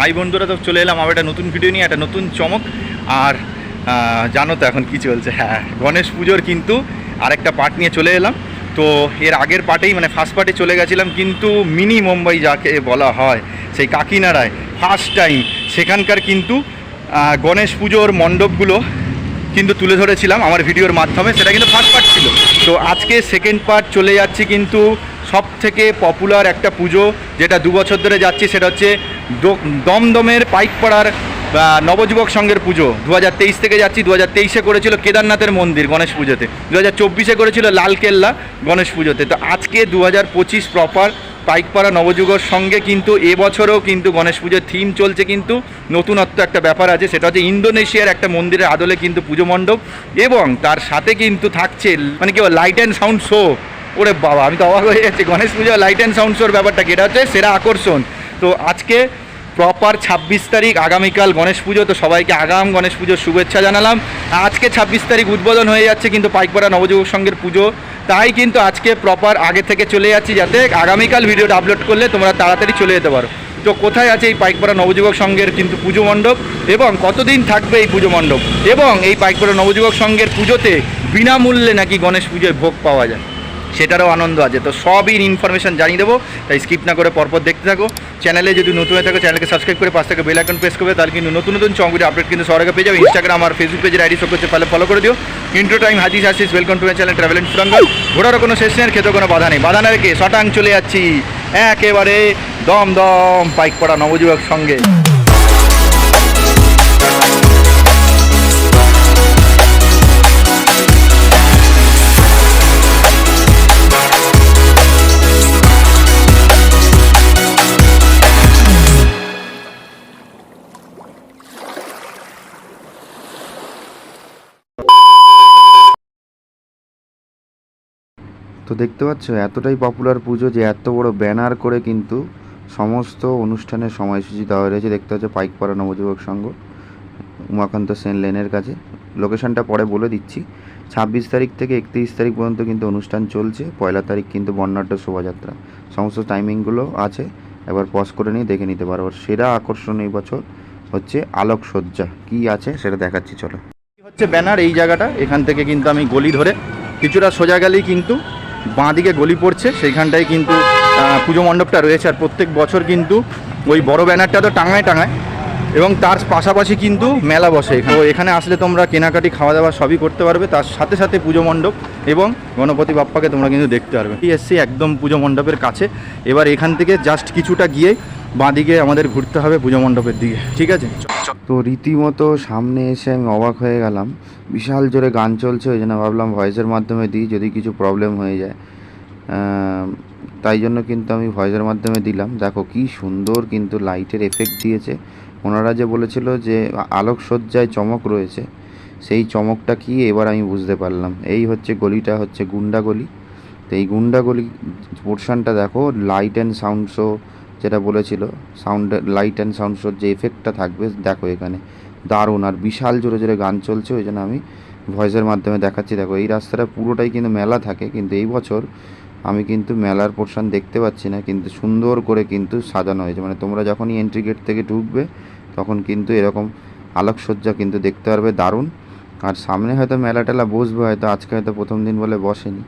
High বন্ধুরা তো চলে এলাম, আবার একটা নতুন ভিডিও নিয়ে, একটা নতুন চমক। আর জানো তো এখন কি চলছে? হ্যাঁ গণেশ পুজোর কিন্তু আরেকটা পার্ট নিয়ে চলে এলাম। তো এর আগের পার্টেই মানে ফার্স্ট পার্টে চলে গেছিলাম, কিন্তু মিনি মুম্বাই যাকে বলা হয়, সেই কাকিনাড়ায় ফার্স্ট টাইম সেখানকার কিন্তু গণেশ পুজোর মণ্ডপগুলো কিন্তু তুলে ধরেছিলাম আমার ভিডিওর মাধ্যমে, সেটা কিন্তু ফার্স্ট পার্ট ছিল। তো আজকে সেকেন্ড পার্ট চলে যাচ্ছি কিন্তু সব থেকে পপুলার একটা পুজো যেটা দু বছর ধরে যাচ্ছি, সেটা হচ্ছে দমদমের পাইকপাড়ার নবযুবক সংঘের পুজো। দু হাজার তেইশ থেকে যাচ্ছি দু হাজার করেছিল কেদারনাথের মন্দির গণেশ পুজোতে। দু হাজার চব্বিশে করেছিল লালকেল্লা গণেশ পুজোতে। তো আজকে দু হাজার পঁচিশ প্রপার পাইকপাড়া নবযুগর সঙ্গে কিন্তু এবছরও কিন্তু গণেশ পুজোর থিম চলছে কিন্তু নতুনত্ব একটা ব্যাপার আছে, সেটা হচ্ছে ইন্দোনেশিয়ার একটা মন্দিরের আদলে কিন্তু পুজো মণ্ডপ এবং তার সাথে কিন্তু থাকছে মানে কি লাইট অ্যান্ড সাউন্ড শো ওরে বাবা, আমি তো অবাক হয়ে যাচ্ছি। গণেশ পুজো লাইট অ্যান্ড সাউন্ড শোর ব্যাপারটা কি? এটা হচ্ছে সেরা আকর্ষণ। তো আজকে প্রপার ছাব্বিশ তারিখ, আগামীকাল গণেশ পুজো, তো সবাইকে আগাম গণেশ পুজোর শুভেচ্ছা জানালাম। আজকে ছাব্বিশ তারিখ উদ্বোধন হয়ে যাচ্ছে কিন্তু পাইকপাড়া নবযুবক সংঘের পুজো। তাই কিন্তু আজকে প্রপার আগে থেকে চলে যাচ্ছি যাতে আগামীকাল ভিডিওটা আপলোড করলে তোমরা তাড়াতাড়ি চলে যেতে পারো। তো কোথায় আছে এই পাইকপাড়া নবযুবক সংঘের কিন্তু পুজো মণ্ডপ এবং কতদিন থাকবে এই পুজো মণ্ডপ? এবং এই পাইকপাড়া নবযুবক সংঘের পুজোতে বিনামূল্যে নাকি গণেশ পুজোয় ভোগ পাওয়া যায়? সেটারও আনন্দ আছে। তো সবই ইনফরমেশন জানিয়ে দেবো। তাই স্কিপ না করে পরপর দেখতে থাকো। চ্যানেলে যদি নতুন হয়ে থাকো চ্যানেলকে সাবস্ক্রাইব করে পাশ থেকে বেল আইকন প্রেস করবে। তাহলে কিন্তু নতুন নতুন চমগুলি আপডেট কিন্তু আগে পেয়ে যাবে। ইনস্টাগ্রাম আর ফেসবুক পেজের আইডি সব করছে ফলে করে দিও। ইন্ট্রো টাইম হাজিস আসিস welcome to my channel travel and সুরঙ্গল ঘোরারও কোনো শেষ নেই, আর খেতে কোনো বাধা নেই। বাধা না রেখে শটাং চলে যাচ্ছি। একেবারে দম দম পাইক পড়া নবযুবক সঙ্গে। তো দেখতে পাচ্ছ, এতটাই পপুলার পুজো যে এত বড় ব্যানার করে কিন্তু সমস্ত অনুষ্ঠানের সময়সূচি দেওয়া রয়েছে। দেখতে পাচ্ছ, পাইকপাড়া নবযুবক সংঘ, উমাকান্ত সেন লেনের কাছে। লোকেশনটা পরে বলে দিচ্ছি, ছাব্বিশ তারিখ থেকে একত্রিশ তারিখ পর্যন্ত কিন্তু অনুষ্ঠান চলছে। পয়লা তারিখ কিন্তু বর্ণাঢ্য শোভাযাত্রা। সমস্ত টাইমিংগুলো আছে একবার পজ করে নিয়ে দেখে নিতে পারো। সেরা আকর্ষণ এই বছর হচ্ছে আলোকসজ্জা। কী আছে সেটা দেখাচ্ছি, চলো। হচ্ছে ব্যানার এই জায়গাটা। এখান থেকে কিন্তু আমি গলি ধরে, কিছুটা সোজা গেলেই কিন্তু বাঁ দিকে গলি পড়ছে, সেইখানটায় কিন্তু পুজো মণ্ডপটা রয়েছে। আর প্রত্যেক বছর কিন্তু ওই বড় ব্যানারটা তো টাঙায় টাঙায়। এবং তার পাশাপাশি কিন্তু মেলা বসে। এখানে তো এখানে আসলে তোমরা কেনাকাটি খাওয়া দাওয়া সবই করতে পারবে। তার সাথে সাথে পুজো মণ্ডপ এবং গণপতি বাপ্পাকে তোমরা কিন্তু দেখতে পারবে। এসছি একদম পুজো মণ্ডপের কাছে। এবার এখান থেকে জাস্ট কিছুটা গিয়ে বাঁ দিকে আমাদের ঘুরতে হবে পুজো মণ্ডপের দিকে, ঠিক আছে? তো রীতিমতো সামনে এসে আমি অবাক হয়ে গেলাম। বিশাল জোরে গান চলছে, ওই জন্য ভাবলাম ভয়েসের মাধ্যমে দিই, যদি কিছু প্রবলেম হয়ে যায়। তাই জন্য কিন্তু আমি ভয়েসের মাধ্যমে দিলাম। দেখো কি সুন্দর কিন্তু লাইটের এফেক্ট দিয়েছে। ওনারা যে বলেছিল যে আলোকসজ্জায় চমক রয়েছে, সেই চমকটা কি এবার আমি বুঝতে পারলাম। এই হচ্ছে গলিটা হচ্ছে গুন্ডা গলি তো এই গুন্ডা গলি পোর্শনটা দেখো লাইট অ্যান্ড সাউন্ড শো যেটা বলেছিল সাউন্ড লাইট অ্যান্ড সাউন্ড শোর যে এফেক্টটা থাকবে, দেখো এখানে। দারুণ, আর বিশাল জোরে জোরে গান চলছে, ওই জন্য আমি ভয়েসের মাধ্যমে দেখাচ্ছি। দেখো, এই রাস্তাটা পুরোটাই কিন্তু মেলা থাকে, কিন্তু এই বছর আমি কিন্তু মেলার পোর্শন দেখতে পাচ্ছি না, কিন্তু সুন্দর করে কিন্তু সাজানো হয়েছে। মানে তোমরা যখনই এন্ট্রি গেট থেকে ঢুকবে, তখন কিন্তু এরকম আলোকসজ্জা কিন্তু দেখতে পারবে, দারুণ। আর সামনে হয়তো মেলা টেলা বসবে, হয়তো আজকে হয়তো প্রথম দিন বলে বসেনি,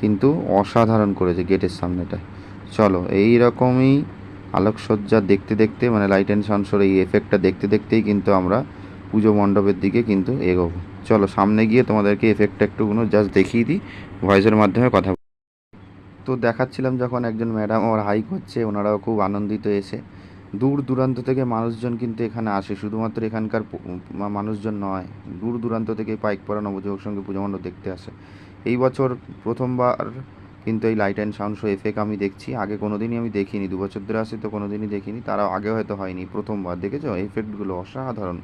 কিন্তু অসাধারণ করেছে গেটের সামনেটায়। চলো এই রকমই আলোকসজ্জা দেখতে দেখতে মানে লাইট অ্যান্ড সাউন্ডসোর এই এফেক্টটা দেখতে দেখতেই কিন্তু আমরা পুজো মণ্ডপের দিকে কিন্তু এগোবো। চলো, সামনে গিয়ে তোমাদেরকে এফেক্টটা একটুকুনো জাস্ট দেখিয়ে দিই ভয়েসের মাধ্যমে কথা তো দেখাচ্ছিলাম যখন একজন ম্যাডাম আমার হাই করছে ওনারাও খুব আনন্দিত এসে। দূর দূরান্ত থেকে মানুষজন কিন্তু এখানে আসে, শুধুমাত্র এখানকার মানুষজন নয়, দূর দূরান্ত থেকে পাইকপাড়া নবযুবক সঙ্গে পুজো মণ্ডপ দেখতে আসে। এই বছর প্রথমবার কিন্তু এই light and sound show effect আমি দেখছি। আগে কোনো দিনই আমি দেখিনি। দু বছর ধরে আসি তো কোনো দিনই দেখিনি। তারা আগে হয়তো হয়নি। প্রথমবার, দেখেছ? এফেক্টগুলো অসাধারণ।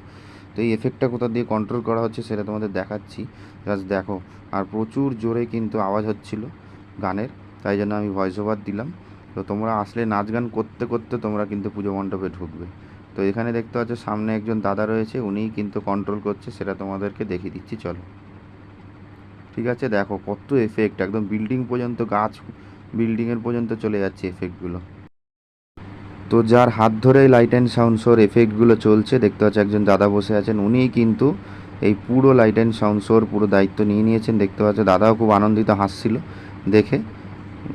তো এই এফেক্টটা কোথা দিয়ে কন্ট্রোল করা হচ্ছে সেটা তোমাদের দেখাচ্ছি। জাস্ট দেখো। আর প্রচুর জোরে কিন্তু আওয়াজ হচ্ছিল গানের। তাই জন্য আমি ভয়েস ওভার দিলাম। তো তোমরা আসলে নাচ গান করতে করতে তোমরা কিন্তু পুজো মণ্ডপে ঢুকবে। তো এখানে দেখতে পাচ্ছ, সামনে একজন দাদা রয়েছে। উনিই কিন্তু কন্ট্রোল করছে। সেটা তোমাদেরকে দেখিয়ে দিচ্ছি। চলো। ঠিক আছে? দেখো কত এফেক্ট একদম বিল্ডিং পর্যন্ত, গাছ বিল্ডিংয়ের পর্যন্ত চলে যাচ্ছে এফেক্টগুলো তো যার হাত ধরে লাইট অ্যান্ড সাউন্ড শোর এফেক্টগুলো চলছে, দেখতে পাচ্ছি একজন দাদা বসে আছেন, উনিই কিন্তু এই পুরো লাইট অ্যান্ড সাউন্ড শোর পুরো দায়িত্ব নিয়ে নিয়েছেন। দেখতে পাচ্ছি দাদাও খুব আনন্দিত হাসছিল দেখে।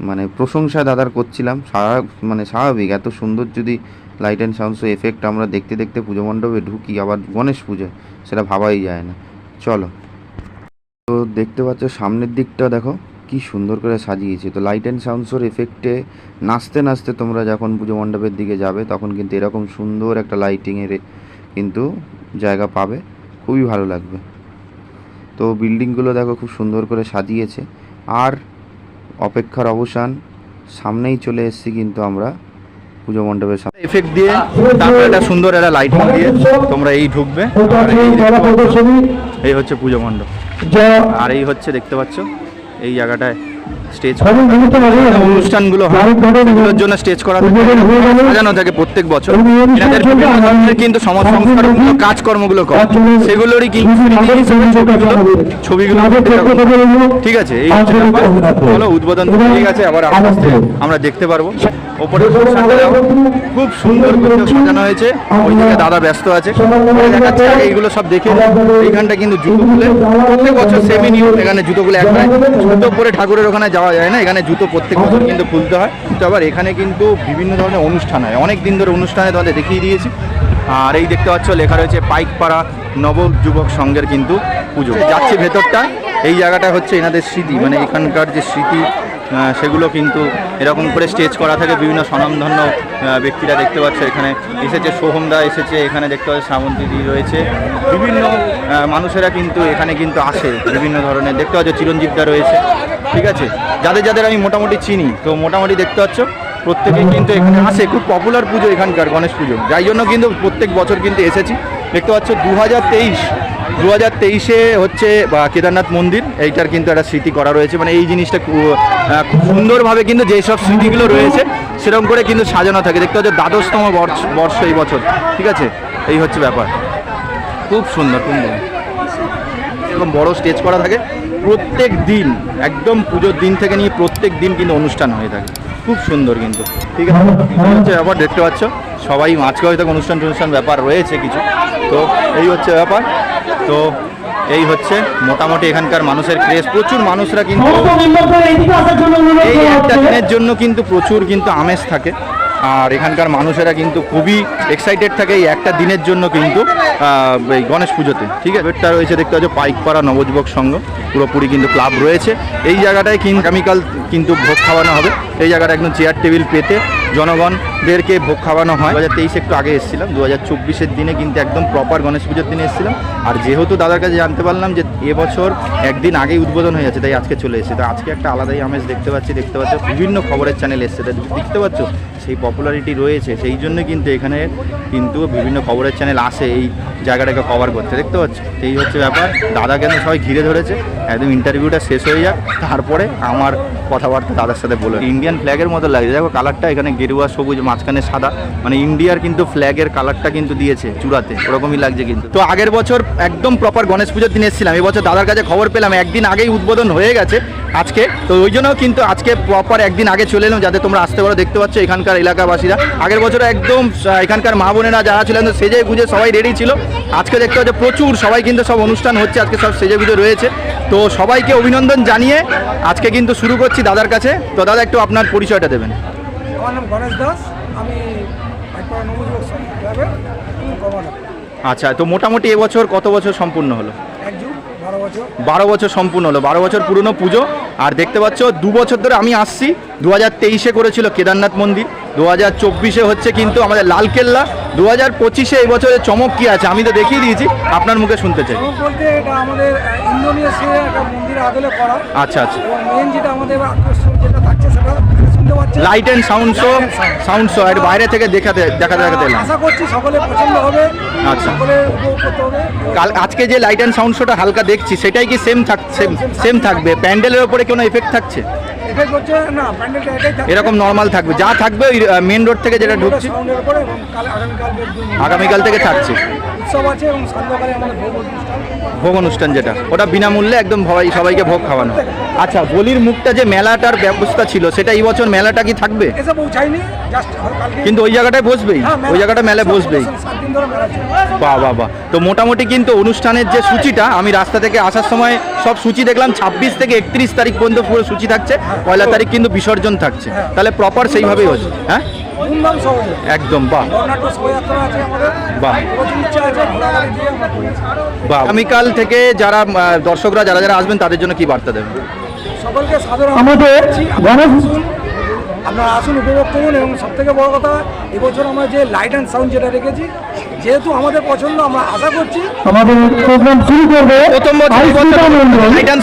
মানে প্রশংসা দাদার করছিলাম, সারা মানে স্বাভাবিক, এত সুন্দর যদি light and sound show effect আমরা দেখতে দেখতে পুজো মণ্ডপে ঢুকি, আবার গণেশ পুজো, সেটা ভাবাই যায় না। চলো। তো দেখতে পাচ্ছ সামনের দিকটা দেখো কি সুন্দর করে সাজিয়েছে। তো লাইট অ্যান্ড সাউন্ড শোর এফেক্টে নাচতে নাচতে তোমরা যখন পুজো মণ্ডপের দিকে যাবে তখন কিন্তু এরকম সুন্দর একটা লাইটিংয়ের কিন্তু জায়গা পাবে। খুবই ভালো লাগবে। তো বিল্ডিংগুলো দেখো খুব সুন্দর করে সাজিয়েছে। আর অপেক্ষার অবসান সামনেই চলে এসেছি কিন্তু আমরা পুজো মণ্ডপের সামনে। এফেক্ট দিয়ে তারপরে একটা সুন্দর একটা লাইটিং দিয়ে তোমরা এই ঢুকবে। এই হচ্ছে পুজো মণ্ডপ। আর এই হচ্ছে দেখতে পাচ্ছ এই জায়গাটায় স্টেজ অনুষ্ঠানগুলো হয়। সেগুলোর জন্য স্টেজ করা। সাজানো থাকে প্রত্যেক বছর। এনাদের বিভিন্ন ধরনের কিন্তু সমাজ সংস্কারমূলক কাজকর্মগুলো করে। সেগুলোরই কিন্তু ছবিগুলো ঠিক আছে এই। চলো উদ্বোধন ঠিক আছে আবার আমরা দেখতে পারব। ওপরে খুব সুন্দর করে সাজানো হয়েছে। ওইদিকে দাদা ব্যস্ত আছে। দেখাচ্ছে এইগুলো সব দেখে এইখানটা কিন্তু জুতো খুলে প্রত্যেক বছর সেমি নিয়ম এখানে জুতোগুলো একবারে জুতো পরে ঠাকুরের ওখানে যাওয়া যায় না এখানে জুতো প্রত্যেক বছর কিন্তু খুলতে হয়। তো আবার এখানে কিন্তু বিভিন্ন ধরনের অনুষ্ঠান হয়। অনেক দিন ধরে অনুষ্ঠানে তোমাদের দেখিয়ে দিয়েছি। আর এই দেখতে পাচ্ছ লেখা রয়েছে পাইকপাড়া নব যুবক সংঘের কিন্তু পুজো। যাচ্ছে ভেতরটা। এই জায়গাটা হচ্ছে এনাদের স্মৃতি মানে এখানকার যে স্মৃতি সেগুলো কিন্তু এরকম করে স্টেজ করা থাকে, বিভিন্ন স্বনামধন্য ব্যক্তিরা দেখতে পাচ্ছে। এখানে এসেছে সোহমদা এসেছে এখানে দেখতে পাচ্ছে শ্রাবন্তীদি রয়েছে। বিভিন্ন মানুষেরা কিন্তু এখানে কিন্তু আসে, বিভিন্ন ধরনের। দেখতে পাচ্ছ চিরঞ্জিতদা রয়েছে, ঠিক আছে? যাদের যাদের আমি মোটামুটি চিনি, তো মোটামুটি দেখতে পাচ্ছ প্রত্যেকেই কিন্তু এখানে আসে। খুব পপুলার পুজো এখানকার, গণেশ পুজো। যাই জন্য কিন্তু প্রত্যেক বছর কিন্তু এসেছি। দেখতে পাচ্ছ দু হাজার তেইশ দু হাজার তেইশে হচ্ছে কেদারনাথ মন্দির, এইটার কিন্তু একটা স্মৃতি করা রয়েছে। মানে এই জিনিসটা খুব সুন্দরভাবে কিন্তু যেসব স্মৃতিগুলো রয়েছে, সেরকম করে কিন্তু সাজানো থাকে। দেখতে হচ্ছে দ্বাদশতম বর্ষ বর্ষ এই বছর। ঠিক আছে? এই হচ্ছে ব্যাপার। খুব সুন্দর সুন্দর। এরকম বড় স্টেজ করা থাকে। প্রত্যেক দিন, একদম পুজোর দিন থেকে নিয়ে প্রত্যেক দিন কিন্তু অনুষ্ঠান হয়ে থাকে। খুব সুন্দর কিন্তু। ঠিক আছে? হচ্ছে ব্যাপার দেখতে পাচ্ছ? সবাই আজকে হয়তো অনুষ্ঠান টনুষ্ঠান ব্যাপার রয়েছে কিছু। তো এই হচ্ছে ব্যাপার। তো এই হচ্ছে মোটামুটি এখানকার মানুষের ক্রেজ প্রচুর মানুষরা কিন্তু এই একটা দিনের জন্য কিন্তু প্রচুর কিন্তু আমেজ থাকে। আর এখানকার মানুষেরা কিন্তু খুবই এক্সাইটেড থাকে এই একটা দিনের জন্য কিন্তু এই গণেশ পুজোতে। ঠিক আছে? এটা রয়েছে দেখতে পাচ্ছ, পাইকপাড়া নবযুবক সংঘ। পুরোপুরি কিন্তু ক্লাব রয়েছে। এই জায়গাটায় কিন্তু আগামীকাল কিন্তু ভোগ খাওয়ানো হবে। এই জায়গাটা একদম চেয়ার টেবিল পেতে জনগণদেরকে ভোগ খাওয়ানো হয়। দু হাজার তেইশে একটু আগে এসেছিলাম। দু হাজার চব্বিশের দিনে কিন্তু একদম প্রপার গণেশ পুজোর দিনে এসেছিলাম। আর যেহেতু দাদার কাছে জানতে পারলাম যে এবছর একদিন আগেই উদ্বোধন হয়ে যাচ্ছে, তাই আজকে চলে এসেছে। তো আজকে একটা আলাদাই আমেজ দেখতে পাচ্ছি। দেখতে পাচ্ছ, বিভিন্ন খবরের চ্যানেল এসছে। দেখতে পাচ্ছ সেই পপুলারিটি রয়েছে, সেই জন্য কিন্তু এখানে কিন্তু বিভিন্ন খবরের চ্যানেল আসে এই জায়গাটাকে কভার করতে। দেখতে পাচ্ছ? এই হচ্ছে ব্যাপার। দাদা কেন সবাই ঘিরে ধরেছে? একদম ইন্টারভিউটা শেষ হয়ে যাক। তারপরে আমার কথাবার্তা দাদার সাথে বলে ইন্ডিয়ান ফ্ল্যাগের মতো লাগছে। দেখো কালারটা এখানে গেরুয়া, সবুজ, মাঝখানে সাদা। মানে ইন্ডিয়ার কিন্তু ফ্ল্যাগের কালারটা কিন্তু দিয়েছে চূড়াতে। ওরকমই লাগছে কিন্তু। তো আগের বছর একদম প্রপার গণেশ পুজোর দিন এসেছিলাম। এবছর দাদার কাছে খবর পেলাম। একদিন আগেই উদ্বোধন হয়ে গেছে। আজকে। তো ওই জন্য কিন্তু আজকে প্রপার একদিন আগে চলে এলাম যাতে তোমরা আসতে পারো দেখতে পাচ্ছ এখানকার এলাকাবাসীরা। আগের বছর একদম এখানকার মা বোনেরা যারা ছিলেন সেজে গুজে সবাই রেডি ছিল। আজকে দেখতে পাচ্ছ প্রচুর সবাই কিন্তু সব অনুষ্ঠান হচ্ছে আজকে সব সেজে গুজে রয়েছে। তো সবাইকে অভিনন্দন জানিয়ে আজকে কিন্তু শুরু করছি দাদার কাছে। তো দাদা একটু আপনার পরিচয়টা দেবেন। আমার নাম গণেশ দাস আমি আচ্ছা তো মোটামুটি এবছর কত বছর সম্পূর্ণ হলো? বারো বছর? সম্পূর্ণ হলো বারো বছর পুরনো পুজো। আর দেখতে পাচ্ছ দু বছর ধরে আমি আসছি দু হাজার তেইশে করেছিল কেদারনাথ মন্দির দু হাজার চব্বিশে হচ্ছে কিন্তু আমাদের লালকেল্লা দু হাজার পঁচিশে এই বছরের চমক কী আছে আমি তো দেখিয়ে দিয়েছি আপনার মুখে শুনতে চাই। বলতে এটা আমাদের একটা মন্দির আদলে করা। আচ্ছা আচ্ছা। মেন যেটা আমাদের আকর্ষণ যেটা থাকছে সেটা শুনতে পাচ্ছি light and sound show sound show আর বাইরে থেকে দেখাতে দেখাতে দেখাতে এলাম। আশা করছি সকলে পছন্দ হবে আচ্ছা। কাল আজকে যে লাইট অ্যান্ড সাউন্ড শোটা হালকা দেখছি সেটাই কি সেম থাক সেম সেম থাকবে? প্যান্ডেলের ওপরে কোনো এফেক্ট থাকছে? এরকম নর্মাল থাকবে। যা থাকবে ওই মেন রোড থেকে যেটা ঢুকছে আগামীকাল থেকে থাকছে। উৎসব আছে এবং সন্ধ্যাকালে আমাদের ভোগ অনুষ্ঠান। ভোগ অনুষ্ঠান যেটা ওটা বিনামূল্যে একদম সবাই সবাইকে ভোগ খাওয়ানো। আচ্ছা বলির মুখটা যে মেলাটার ব্যবস্থা ছিল সেটা এই বছর মেলাটা কি থাকবে? এসে পৌঁছায়নি কিন্তু ওই জায়গাটায় বসবেই? হ্যাঁ, ওই জায়গাটা মেলায় বসবেই? বাহ বাহ বাহ তো মোটামুটি কিন্তু অনুষ্ঠানের যে সূচিটা আমি রাস্তা থেকে আসার সময় সব সূচি দেখলাম ছাব্বিশ থেকে একত্রিশ তারিখ পর্যন্ত পুরো সূচি থাকছে পয়লা তারিখ কিন্তু বিসর্জন থাকছে। তাহলে প্রপার সেইভাবেই হচ্ছে হ্যাঁ? ধুমধাম সহজে একদম বাহ। আছে আমাদের। বাহ। আগামীকাল থেকে যারা দর্শকরা যারা যারা আসবেন তাদের জন্য কি বার্তা দেবেন? সকলকে সাধারণ আমাদের আসুন আপনারা আসুন উপভোগ করুন এবং সব থেকে বড় কথা এবছর আমরা যে লাইট অ্যান্ড সাউন্ড যেটা রেখেছি যেহেতু আমাদের পছন্দ আমরা আশা করছি আমাদের প্রোগ্রাম শুরু করবে প্রথম বছর এই বছর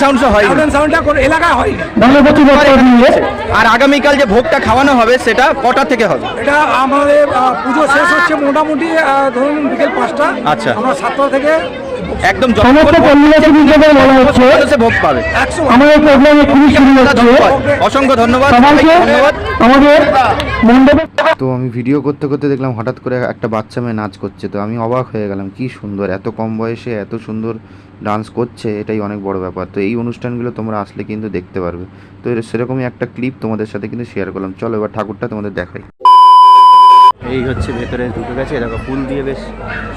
সাউন্ড হয় রিটার্ন সাউন্ডটা কোনো এলাকায় হয় গণপতি আর আগামীকাল যে ভোগটা খাওয়ানো হবে সেটা কটা থেকে হবে? এটা আমাদের পুজো শেষ হচ্ছে মোটামুটি ধরুন বিকেল পাঁচটা। আচ্ছা। আমরা সাতটা থেকে একদম সমস্ত কল্যাণ বিদ্যালয়ে বলা হচ্ছে ভোগ পাবে। আমাদের প্রোগ্রামে খুবই শুরু হচ্ছে অসংখ্য ধন্যবাদ। সবাইকে আমাদের মণ্ডপে তো আমি ভিডিও করতে করতে দেখলাম হঠাৎ করে একটা বাচ্চা মেয়ে নাচ করছে তো আমি অবাক হয়ে গেলাম কি সুন্দর এত কম বয়সে এত সুন্দর ডান্স করছে এটাই অনেক বড় ব্যাপার। তো এই অনুষ্ঠানগুলো তোমরা আসলে কিন্তু দেখতে পারবে। তো সেরকমই একটা ক্লিপ তোমাদের সাথে কিন্তু শেয়ার করলাম। চলো এবার ঠাকুরটা তোমাদের দেখাই। এই হচ্ছে ভেতরে ঢুকে গেছে, দেখো ফুল দিয়ে বেশ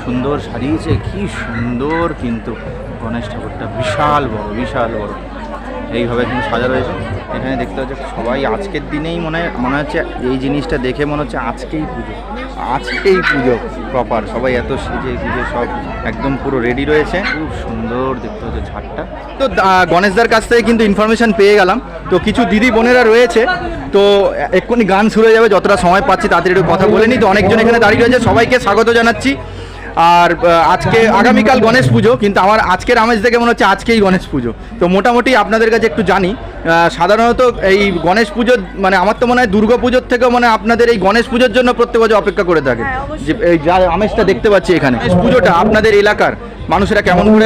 সুন্দর সাজিয়েছে, কি সুন্দর কিন্তু গণেশ ঠাকুরটা, বিশাল বড় বিশাল বড়। এইভাবে কিন্তু সাজা রয়েছে। এখানে দেখতে হচ্ছে সবাই আজকের দিনেই মনে হয়, মনে হচ্ছে এই জিনিসটা দেখে মনে হচ্ছে আজকেই পুজো আজকেই পুজো প্রপার সবাই এত সেজে গুজে সব একদম পুরো রেডি রয়েছে। খুব সুন্দর দেখতে হচ্ছে ঝাড়টা তো গণেশদার কাছ থেকে কিন্তু ইনফরমেশন পেয়ে গেলাম। তো কিছু দিদি বোনেরা রয়েছে, তো এক্ষুনি গান শুরু হয়ে যাবে, যতটা সময় পাচ্ছি তাদের একটু কথা বলে নিই। তো অনেকজন এখানে দাঁড়িয়ে রয়েছে, সবাইকে স্বাগত জানাচ্ছি। আর আজকে আগামীকাল গণেশ পুজো কিন্তু আমার আজকের আমেজ দেখে মনে হচ্ছে আজকেই গণেশ পুজো। তো মোটামুটি আপনাদের কাছে একটু জানি সাধারণত এই গণেশ পুজোর মানে আমার তো মনে হয় দুর্গা পুজোর থেকেও মানে আপনাদের এই গণেশ পুজোর জন্য প্রত্যেক বছর অপেক্ষা করে থাকে। যে এই যা আমেজটা দেখতে পাচ্ছি এখানে গণেশ পুজোটা আপনাদের এলাকার মানুষেরা কেমন করে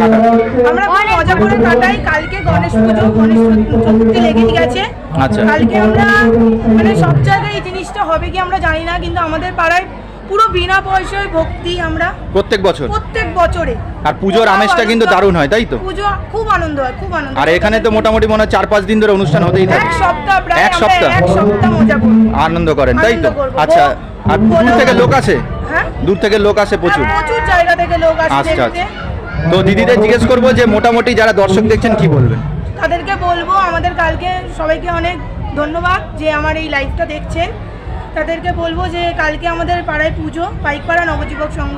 কাটায়? আমরা মজা করে কাটাই। কালকে গণেশ পুজো গণেশ চতুর্থী লেগেই গেছে। আচ্ছা। কালকে আমরা মানে সব জায়গায় এই জিনিসটা হবে কি আমরা জানি না কিন্তু আমাদের পাড়ায় পুরো বিনা পয়সায় ভক্তি আমরা প্রত্যেক বছর? প্রত্যেক বছরে। আর পুজোর আমেজটা কিন্তু দারুণ হয় তাই তো? পুজো খুব আনন্দ হয় খুব আনন্দ আর এখানে তো মোটামুটি মনে হয় চার পাঁচ দিন ধরে অনুষ্ঠান হতেই থাকে। এক সপ্তাহ প্রায় এক সপ্তাহ? এক সপ্তাহ মজা আনন্দ করেন তাই তো? আচ্ছা আর দূর থেকে লোক আসে? হ্যাঁ? দূর থেকে লোক আসে প্রচুর? হ্যাঁ, প্রচুর জায়গা থেকে লোক আসে আচ্ছা আচ্ছা। তো দিদিদের জিজ্ঞেস করব যে মোটামুটি যারা দর্শক দেখছেন কি বলবেন? তাদেরকে বলব আমাদের কালকে সবাইকে অনেক ধন্যবাদ যে আমার এই লাইভটা দেখছেন। তাদেরকে বলব যে কালকে আমাদের পাড়ায় পুজো পাইকপাড়া নবযুবক সংঘ।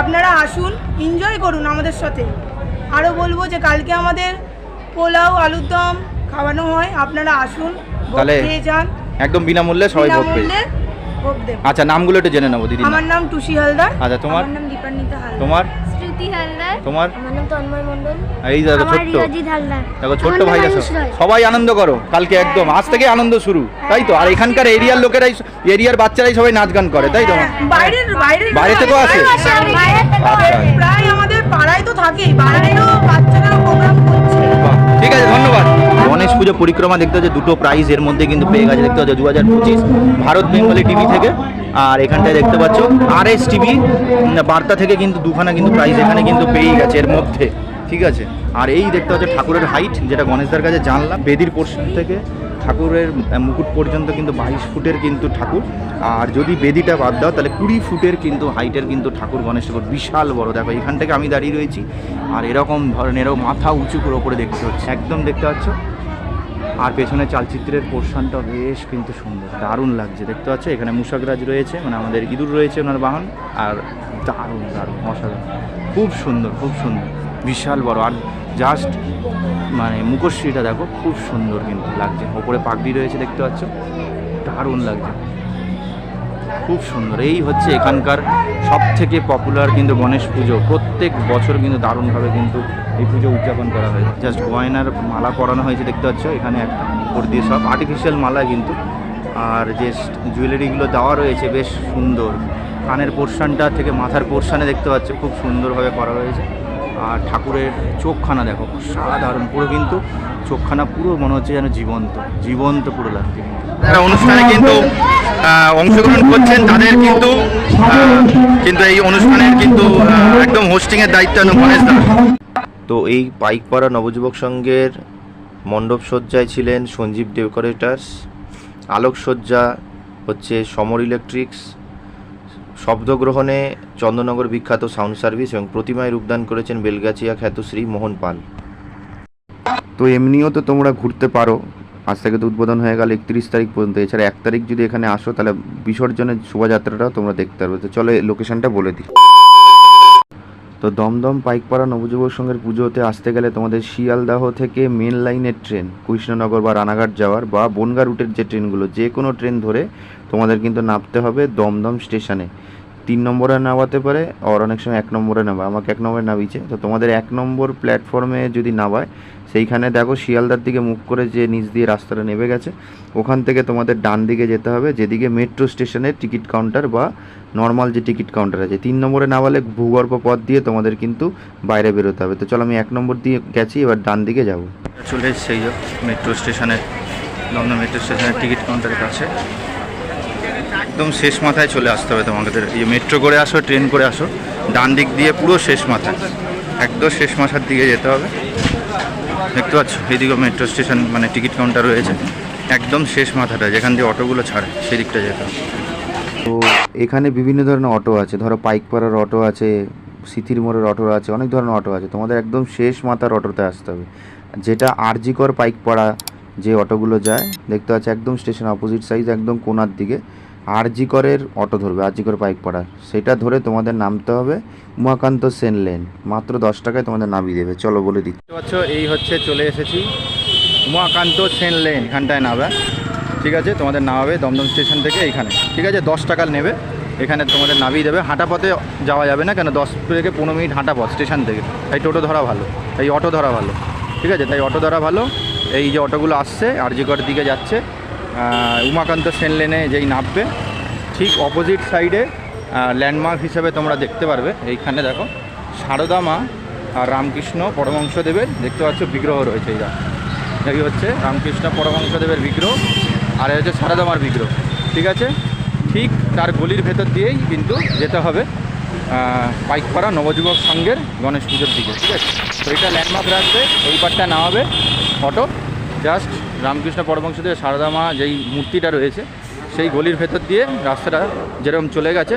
আপনারা আসুন এনজয় করুন আমাদের সাথে। আরও বলব যে কালকে আমাদের পোলাও আলুর দম খাওয়ানো হয় আপনারা আসুন খেয়ে যান। একদম বিনামূল্যে সবাই ভোগ পেয়ে আচ্ছা নামগুলো একটু জেনে নেব দিদি আমার নাম। টুসি হালদার আচ্ছা তোমার? নাম দীপান্বিতা হালদার। তোমার? স্মৃতি হালদার। তোমার? আমার নাম তন্ময় মণ্ডল। এই দেখো ছোট্ট। দেখো ছোট্ট ভাই সবাই আনন্দ করো কালকে একদম। আজ থেকে আনন্দ শুরু তাই তো? আর এখানকার এরিয়ার লোকেরাই এরিয়ার বাচ্চারাই সবাই নাচ গান করে তাই তো? হ্যাঁ, বাইরে থেকেও আসে? আচ্ছা। প্রায় আমাদের পাড়ায় তো থাকেই বাইরেরও বাচ্চারাও প্রোগ্রাম করছে। ঠিক আছে ধন্যবাদ। গণেশ পুজো পরিক্রমা দেখতে হচ্ছে দুটো প্রাইজ এর মধ্যে কিন্তু পেয়ে গেছে দেখতে হচ্ছে দু হাজার পঁচিশ ভারত বেঙ্গলি টিভি থেকে। আর এখানটায় দেখতে পাচ্ছ আর এস টিভি বার্তা থেকে কিন্তু দুখানা কিন্তু প্রাইজ এখানে কিন্তু পেয়েই গেছে এর মধ্যে, ঠিক আছে? আর এই দেখতে হচ্ছে ঠাকুরের হাইট যেটা গণেশদার কাছে জানলাম, বেদির পোর্শন থেকে ঠাকুরের মুকুট পর্যন্ত কিন্তু বাইশ ফুটের কিন্তু ঠাকুর। আর যদি বেদিটা বাদ দাও, তাহলে কুড়ি ফুটের কিন্তু হাইটের কিন্তু ঠাকুর গণেশ ঠাকুর, বিশাল বড়। দেখো, এখান থেকে আমি দাঁড়িয়ে রয়েছি, আর এরকম ধরনেরও মাথা উঁচু করে ওপরে দেখতে হচ্ছে। একদম দেখতে পাচ্ছ? আর পেছনে চালচিত্রের পোর্শনটা বেশ কিন্তু সুন্দর, দারুণ লাগছে। দেখতে পাচ্ছ, এখানে মুশাকরাজ রয়েছে মানে আমাদের ইঁদুর রয়েছে ওনার বাহন, আর দারুণ দারুণ, অসাধারণ। খুব সুন্দর খুব সুন্দর, বিশাল বড়। আর জাস্ট মানে মুখশ্রীটা দেখো, খুব সুন্দর কিন্তু লাগছে। ওপরে পাগড়ি রয়েছে, দেখতে পাচ্ছ। দারুণ লাগছে। খুব সুন্দর। এই হচ্ছে এখানকার সব থেকে পপুলার কিন্তু গণেশ পুজো। প্রত্যেক বছর কিন্তু দারুণভাবে কিন্তু এই পুজো উদযাপন করা হয়। জাস্ট গয়নার মালা পরানো হয়েছে, দেখতে পাচ্ছ? এখানে একটা উপর দিয়ে সব আর্টিফিশিয়াল মালা কিন্তু। আর যে জুয়েলারিগুলো দেওয়া রয়েছে, বেশ সুন্দর। কানের পোর্শনটা থেকে মাথার পোর্শানে দেখতে পাচ্ছ? খুব সুন্দরভাবে করা রয়েছে। আর ঠাকুরের চোখখানা দেখো সাধারণ পুরো কিন্তু চোখখানা পুরো মনে হচ্ছে যেন জীবন্ত। জীবন্ত পুরো লাগছে। কিন্তু অনুষ্ঠানে কিন্তু অংশগ্রহণ করছেন তাদের কিন্তু কিন্তু এই অনুষ্ঠানের কিন্তু একদম হোস্টিংয়ের দায়িত্ব গণেশ দা তো এই পাইকপাড়া নবযুবক সংঘের মণ্ডপ সজ্জায় ছিলেন সঞ্জীব ডেকোরেটার্স আলোকসজ্জা হচ্ছে সমর ইলেকট্রিক্স শব্দগ্রহণে চন্দননগর বিখ্যাত সাউন্ড সার্ভিস এবং প্রতিমায় রূপদান করেছেন বেলগাছিয়া খ্যাত শ্রী মোহন পাল। তো এমনিও তো তোমরা ঘুরতে পারো আজ থেকে তো উদ্বোধন হয়ে গেল একত্রিশ তারিখ পর্যন্ত। এছাড়া এক তারিখ যদি এখানে আসো, তাহলে বিসর্জনের শোভাযাত্রাটাও তোমরা দেখতে পারবে। তো চলো লোকেশনটা বলে দিই। তো দমদম পাইকপাড়া নবযুবক সংঘের পুজোতে আসতে গেলে তোমাদের শিয়ালদাহ থেকে মেন লাইনের ট্রেন কৃষ্ণনগর বা রানাঘাট যাওয়ার বা বনগা রুটের যে ট্রেনগুলো যে কোনো ট্রেন ধরে তোমাদের কিন্তু নামতে হবে দমদম স্টেশনে তিন নম্বরে নামাতে পারে আর অনেক সময় এক নম্বরে নামা আমাকে এক নম্বরে নামিয়েছে। তো তোমাদের এক নম্বর প্ল্যাটফর্মে যদি নামায়, সেইখানে দেখো শিয়ালদার দিকে মুখ করে যে নিচ দিয়ে রাস্তাটা নেমে গেছে, ওখান থেকে তোমাদের ডান দিকে যেতে হবে। যেদিকে মেট্রো স্টেশনের টিকিট কাউন্টার বা নর্মাল যে টিকিট কাউন্টার আছে, তিন নম্বরে নামালে ভূগর্ভ পথ দিয়ে তোমাদের কিন্তু বাইরে বেরোতে হবে। তো চলো আমি এক নম্বর দিয়ে গেছি, এবার ডান দিকে যাব। চলে এসছে মেট্রো স্টেশনের দমদম মেট্রো স্টেশনের টিকিট কাউন্টারের কাছে। একদম শেষ মাথায় চলে আসতে হবে তোমাদের। এই মেট্রো করে আসো ট্রেন করে আসো, ডান দিক দিয়ে পুরো শেষ মাথায় একদম শেষ মাথার দিকে যেতে হবে। দেখতে পাচ্ছ এইদিকে মেট্রো স্টেশন মানে টিকিট কাউন্টার রয়েছে। একদম শেষ মাথাটা, যেখান দিয়ে অটোগুলো ছাড়ে সেই দিকটা যেতে হবে। তো এখানে বিভিন্ন ধরনের অটো আছে, ধরো পাইকপাড়ার অটো আছে, সিথির মোড়ের অটো আছে, অনেক ধরনের অটো আছে। তোমাদের একদম শেষ মাথার অটোতে আসতে হবে। যেটা আরজিকর পাইকপাড়া যে অটোগুলো যায়, দেখতে পাচ্ছি একদম স্টেশন অপোজিট সাইজ একদম কোনার দিকে। আরজিকরের অটো ধরবে আরজিকর পাইকপাড়া সেটা ধরে তোমাদের নামতে হবে উমাকান্ত সেন লেন। মাত্র দশ টাকায় তোমাদের নামিয়ে দেবে। চলো বলে দিচ্ছি। পাচ্ছ, এই হচ্ছে চলে এসেছি উমাকান্ত সেন লেন। এখানটায় নামবে। ঠিক আছে, তোমাদের নামাবে দমদম স্টেশন থেকে এইখানে। ঠিক আছে, দশ টাকা নেবে। এখানে তোমাদের নামিয়ে দেবে। হাঁটা পথে যাওয়া যাবে না কেন? দশ থেকে পনেরো মিনিট হাঁটা পথ স্টেশন থেকে। তাই টোটো ধরা ভালো। তাই অটো ধরা ভালো। ঠিক আছে, তাই অটো ধরা ভালো। এই যে অটোগুলো আসছে আরজিকর দিকে যাচ্ছে। উমাকান্ত সেন লেনে যেই নামবে, ঠিক অপোজিট সাইডে ল্যান্ডমার্ক হিসেবে তোমরা দেখতে পারবে। এইখানে দেখো, সারদা মা আর রামকৃষ্ণ পরমংশদেবের দেখতে পাচ্ছ বিগ্রহ রয়েছে এই দেখো। এই হচ্ছে রামকৃষ্ণ পরমংশদেবের বিগ্রহ, আর এই হচ্ছে সারদামার বিগ্রহ, ঠিক আছে? ঠিক তার গলির ভেতর দিয়েই কিন্তু যেতে হবে পাইকপাড়া নবযুবক সংঘের গণেশ পুজোর দিকে, ঠিক আছে? তো এটা ল্যান্ডমার্ক রাখবে, এই পারটা নামাবে অটো জাস্ট রামকৃষ্ণ পরমংশদেবের সারদা মা যেই মূর্তিটা রয়েছে, সেই গলির ভেতর দিয়ে রাস্তাটা যেরকম চলে গেছে,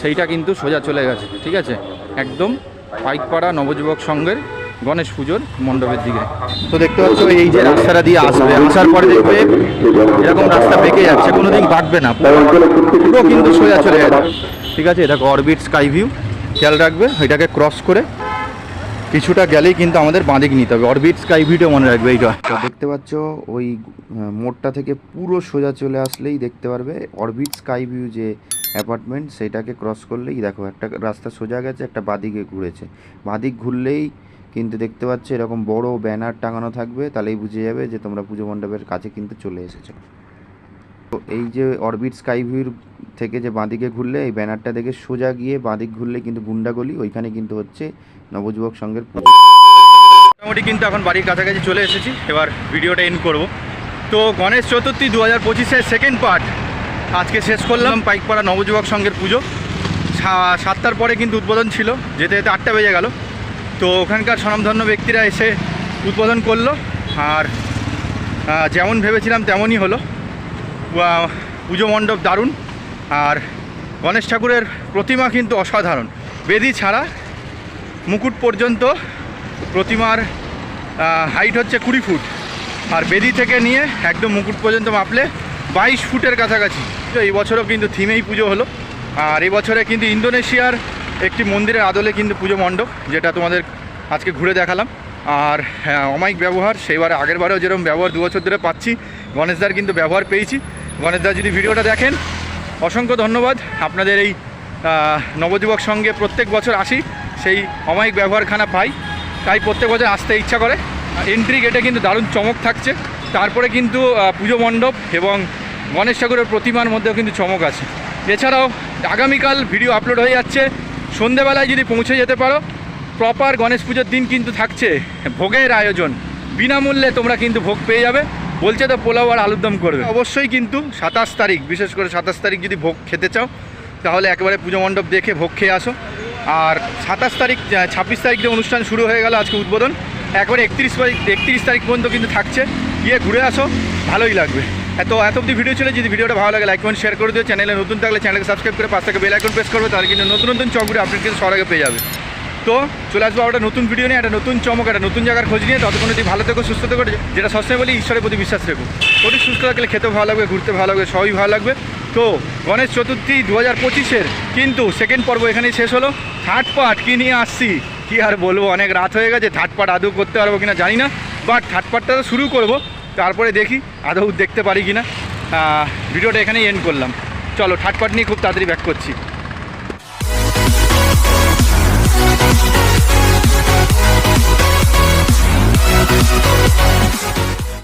সেইটা কিন্তু সোজা চলে গেছে, ঠিক আছে? একদম পাইকপাড়া নবযুবক সংঘের গণেশ পুজোর মণ্ডপের দিকে। তো দেখতে পাচ্ছ, এই যে রাস্তাটা দিয়ে আসবে, আসার পরে দেখবে এরকম রাস্তা বেঁকে যাচ্ছে, কোনোদিন বাঁকবে না, পুরো কিন্তু সোজা চলে যাবে ঠিক আছে? এটা অরবিট স্কাই ভিউ, খেয়াল রাখবে, এটাকে ক্রস করে কিছুটা গেলেই কিন্তু আমাদের বাঁদিক নিতে হবে। অরবিট স্কাই ভিউটা মনে রাখবে এইটা। দেখতে পাচ্ছ, ওই মোড়টা থেকে পুরো সোজা চলে আসলেই দেখতে পারবে অরবিট স্কাই ভিউ যে অ্যাপার্টমেন্ট সেটাকে ক্রস করলেই দেখো একটা রাস্তা সোজা গেছে, একটা বাদিকে ঘুরেছে। বাদিক ঘুরলেই কিন্তু দেখতে পাচ্ছ এরকম বড় ব্যানার টাঙানো থাকবে, তাহলেই বুঝে যাবে যে তোমরা পুজো মণ্ডপের কাছে কিন্তু চলে এসেছ। তো এই যে অরবিট স্কাই ভিউর থেকে যে বাঁদিকে ঘুরলে, এই ব্যানারটা দেখে সোজা গিয়ে বাঁদিক ঘুরলে কিন্তু গুন্ডাগলি, ওইখানে কিন্তু হচ্ছে নবযুবক সংঘের পুজো মোটামুটি কিন্তু এখন বাড়ির কাছাকাছি চলে এসেছি, এবার ভিডিওটা এন্ড করব। তো গণেশ চতুর্থী দু হাজার পঁচিশের সেকেন্ড পার্ট আজকে শেষ করলাম পাইকপাড়া নবযুবক সংঘের পুজো। সাতটার পরে কিন্তু উদ্বোধন ছিল, যেতে যেতে আটটা বেজে গেল। তো ওখানকার স্বনামধন্য ব্যক্তিরা এসে উদ্বোধন করল, আর যেমন ভেবেছিলাম তেমনই হলো। পুজো মণ্ডপ দারুণ। আর গণেশ ঠাকুরের প্রতিমা কিন্তু অসাধারণ। বেদি ছাড়া মুকুট পর্যন্ত প্রতিমার হাইট হচ্ছে কুড়ি ফুট। আর বেদি থেকে নিয়ে একদম মুকুট পর্যন্ত মাপলে বাইশ ফুটের কাছাকাছি। তো এই বছরও কিন্তু থিমেই পুজো হলো। আর এই বছরে কিন্তু ইন্দোনেশিয়ার একটি মন্দিরের আদলে কিন্তু পুজো মণ্ডপ, যেটা তোমাদের আজকে ঘুরে দেখালাম। আর হ্যাঁ অমায়িক ব্যবহার, সেইবারে আগের বারেও যেরকম ব্যবহার দু বছর ধরে পাচ্ছি, গণেশদার কিন্তু ব্যবহার পেয়েছি। গণেশদার যদি ভিডিওটা দেখেন, অসংখ্য ধন্যবাদ। আপনাদের এই নবযুবক সঙ্গে প্রত্যেক বছর আসি, সেই অমায়িক ব্যবহারখানা পাই। তাই প্রত্যেক বছর আসতে ইচ্ছা করে। এন্ট্রি গেটে কিন্তু দারুণ চমক থাকছে। তারপরে কিন্তু পুজো মণ্ডপ এবং গণেশ ঠাকুরের প্রতিমার মধ্যেও কিন্তু চমক আছে। এছাড়াও আগামীকাল ভিডিও আপলোড হয়ে যাচ্ছে। সন্ধেবেলায় যদি পৌঁছে যেতে পারো প্রপার গণেশ পুজোর দিন কিন্তু থাকছে। ভোগের আয়োজন। বিনামূল্যে তোমরা কিন্তু ভোগ পেয়ে যাবে। বলছে তো পোলাও আর আলুর দম করবে। অবশ্যই কিন্তু সাতাশ তারিখ, বিশেষ করে সাতাশ তারিখ যদি ভোগ খেতে চাও, তাহলে একেবারে পুজো মণ্ডপ দেখে ভোগ খেয়ে আসো। আর সাতাশ তারিখ ছাব্বিশ তারিখ যে অনুষ্ঠান শুরু হয়ে গেল আজকে উদ্বোধন, একবারে একত্রিশ তারিখ একত্রিশ তারিখ পর্যন্ত কিন্তু থাকছে। গিয়ে ঘুরে আসো, ভালোই লাগবে। এত এত অব্দি ভিডিও ছিল, যদি ভিডিওটা ভালো লাগে লাইক শেয়ার করে দিও। চ্যানেলে নতুন থাকলে চ্যানেলকে সাবস্ক্রাইব করে পাশ থেকে বেল আইকন প্রেস করবে, তাহলে কিন্তু নতুন নতুন চকগুলো আপডেট কিন্তু সবার পেয়ে যাবে। তো চলে আসব একটা নতুন ভিডিও নিয়ে, একটা নতুন চমক, একটা নতুন জায়গার খোঁজ নিয়ে। ততক্ষণ যদি ভালো থেকো, সুস্থ থেকো। যেটা সবসময় বলি, ঈশ্বরের প্রতি বিশ্বাস রেখো। শরীর সুস্থ থাকলে খেতে ভালো লাগবে, ঘুরতে ভালো লাগবে, সবই ভালো লাগবে। তো, গণেশ চতুর্থী দু হাজার পঁচিশের কিন্তু সেকেন্ড পর্ব এখানেই শেষ হলো। থার্ড পার্ট কী নিয়ে আসছি, কি আর বলব? অনেক রাত হয়ে গেছে থার্ড পার্ট আদৌ করতে পারব কিনা জানি না। বাট থার্ড পার্টটা তো শুরু করব, তারপরে দেখি আদৌ দেখতে পারি কিনা। ভিডিওটা এখানেই এন্ড করলাম। চলো থার্ড পার্ট নিয়ে খুব তাড়াতাড়ি ব্যাক করছি।